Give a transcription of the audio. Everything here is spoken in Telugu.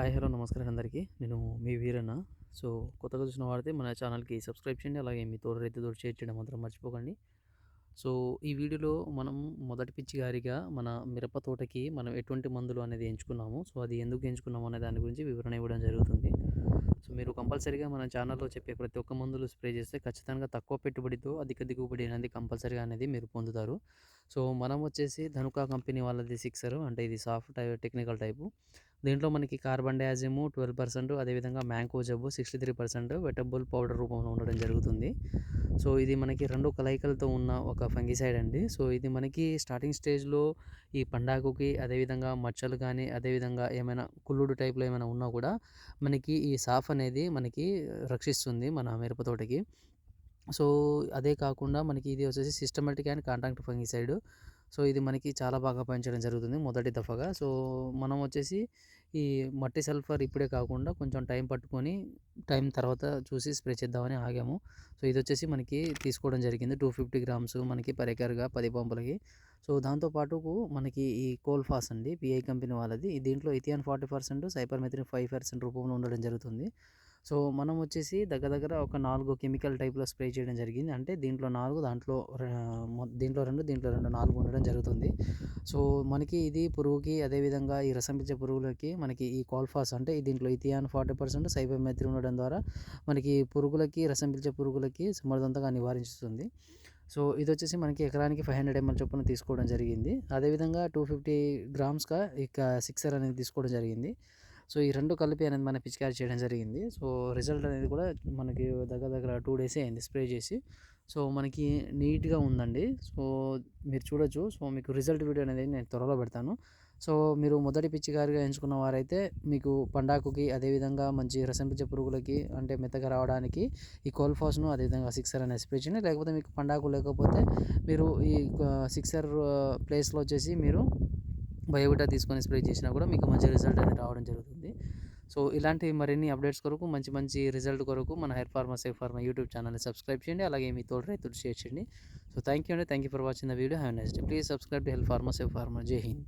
హాయ్ హలో నమస్కారం అందరికీ. నేను మీ వీరన్న. సో కొత్తగా చూసిన వాడితే మన ఛానల్కి సబ్స్క్రైబ్ చేయండి. అలాగే మీ తోడు రైతు తోడు షేర్ చేయడం మాత్రం మర్చిపోకండి. సో ఈ వీడియోలో మనం మొదటి పిచ్చిగారిగా మన మిరప తోటకి మనం ఎటువంటి మందులు అనేది ఎంచుకున్నాము. సో అది ఎందుకు ఎంచుకున్నాము అనే దాని గురించి వివరణ ఇవ్వడం జరుగుతుంది. సో మీరు కంపల్సరీగా మన ఛానల్లో చెప్పే ప్రతి ఒక్క మందులు స్ప్రే చేస్తే ఖచ్చితంగా తక్కువ పెట్టుబడితో అధిక దిగుబడి అనేది కంపల్సరీగా అనేది మీరు పొందుతారు. సో మనం వచ్చేసి ధనుకా కంపెనీ వాళ్ళది సిక్సర్ అంటే ఇది సాఫ్ట్ టైప్ టెక్నికల్ టైపు. దీంట్లో మనకి కార్బన్ డయాజిము ట్వెల్వ్ పర్సెంట్ అదేవిధంగా mancozeb sixty three percent wettable powder రూపంలో ఉండడం జరుగుతుంది. సో ఇది మనకి రెండు కలయికలతో ఉన్న ఒక ఫంగిసైడ్ అండి. సో ఇది మనకి స్టార్టింగ్ స్టేజ్లో ఈ పండాకుకి అదేవిధంగా మచ్చలు కానీ అదేవిధంగా ఏమైనా కుళ్ళుడు టైప్లో ఏమైనా ఉన్నా కూడా మనకి ఈ సాఫ్ అనేది మనకి రక్షిస్తుంది మన మిరపతోటకి సో అదే కాకుండా మనకి ఇది వచ్చేసి systemic and contact fungicide so ఇది మనకి చాలా బాగా పనిచేయడం జరుగుతుంది మొదటి దఫగా. సో మనం వచ్చేసి ఈ మట్టి సల్ఫర్ ఇప్పుడే కాకుండా కొంచెం టైం పట్టుకొని టైం తర్వాత చూసి స్ప్రే చేద్దామని ఆగాము. సో ఇది వచ్చేసి మనకి తీసుకోవడం జరిగింది టూ ఫిఫ్టీ గ్రామ్స్ మనకి పరికరగా పది పంపులకి. సో దాంతోపాటు మనకి ఈ కోల్ఫాస్ అండి పిఐ కంపెనీ వాళ్ళది. దీంట్లో ethion forty percent cypermethrin five percent రూపంలో ఉండడం జరుగుతుంది. సో మనం వచ్చేసి దగ్గర దగ్గర ఒక నాలుగు కెమికల్ టైప్లో స్ప్రే చేయడం జరిగింది. అంటే దీంట్లో నాలుగు దాంట్లో దీంట్లో రెండు దీంట్లో రెండు నాలుగు ఉండడం జరుగుతుంది. సో మనకి ఇది పురుగుకి అదేవిధంగా ఈ రసం పిచ్చే పురుగులకి మనకి ఈ కాల్ఫాస్ అంటే దీంట్లో ఇథియాన్ ఫార్టీ పర్సెంట్ సైబోమెత్రి ఉండడం ద్వారా మనకి పురుగులకి రసం పిలిచే పురుగులకి సమర్థవంతంగా నివారించుతుంది. సో ఇది వచ్చేసి మనకి ఎకరానికి ఫైవ్ హండ్రెడ్ ఎంఎల్ చొప్పున తీసుకోవడం జరిగింది. అదేవిధంగా టూ ఫిఫ్టీ గ్రామ్స్గా ఇక సిక్సర్ అనేది తీసుకోవడం జరిగింది. సో ఈ రెండు కలిపి అనేది మన పిచికారి చేయడం జరిగింది. సో రిజల్ట్ అనేది కూడా మనకి దగ్గర దగ్గర టూ డేసే అయింది స్ప్రే చేసి. సో మనకి నీట్గా ఉందండి. సో మీరు చూడొచ్చు. సో మీకు రిజల్ట్ వీడియో అనేది నేను త్వరలో పెడతాను. సో మీరు మొదటి పిచ్చికారిగా ఎంచుకున్న వారైతే మీకు పండాకుకి అదేవిధంగా మంచి రసం పిచ్చే పురుగులకి అంటే మెత్తగా రావడానికి ఈ కోల్ఫాస్ను అదేవిధంగా సిక్సర్ అనే స్ప్రే చేయండి. లేకపోతే మీకు పండాకు లేకపోతే మీరు ఈ సిక్సర్ ప్లేస్లో వచ్చేసి మీరు బయోబిటా తీసుకొని స్ప్రే చేసినా కూడా మీకు మంచి రిజల్ట్ అనేది రావడం జరుగుతుంది. సో ఇలాంటి మరిన్ని అప్డేట్స్ కొరకు మంచి మంచి రిజల్ట్ కొరకు మన help farmer safe farmer YouTube ఛానల్ని సబ్స్క్రైబ్ చేయండి. అలాగే మీ తోడు రైతులు షేర్ చేయండి. సో థ్యాంక్ యూ అండి. Thank you for watching the video. Have next please subscribe to help farmer safe farmer. జై హింద్.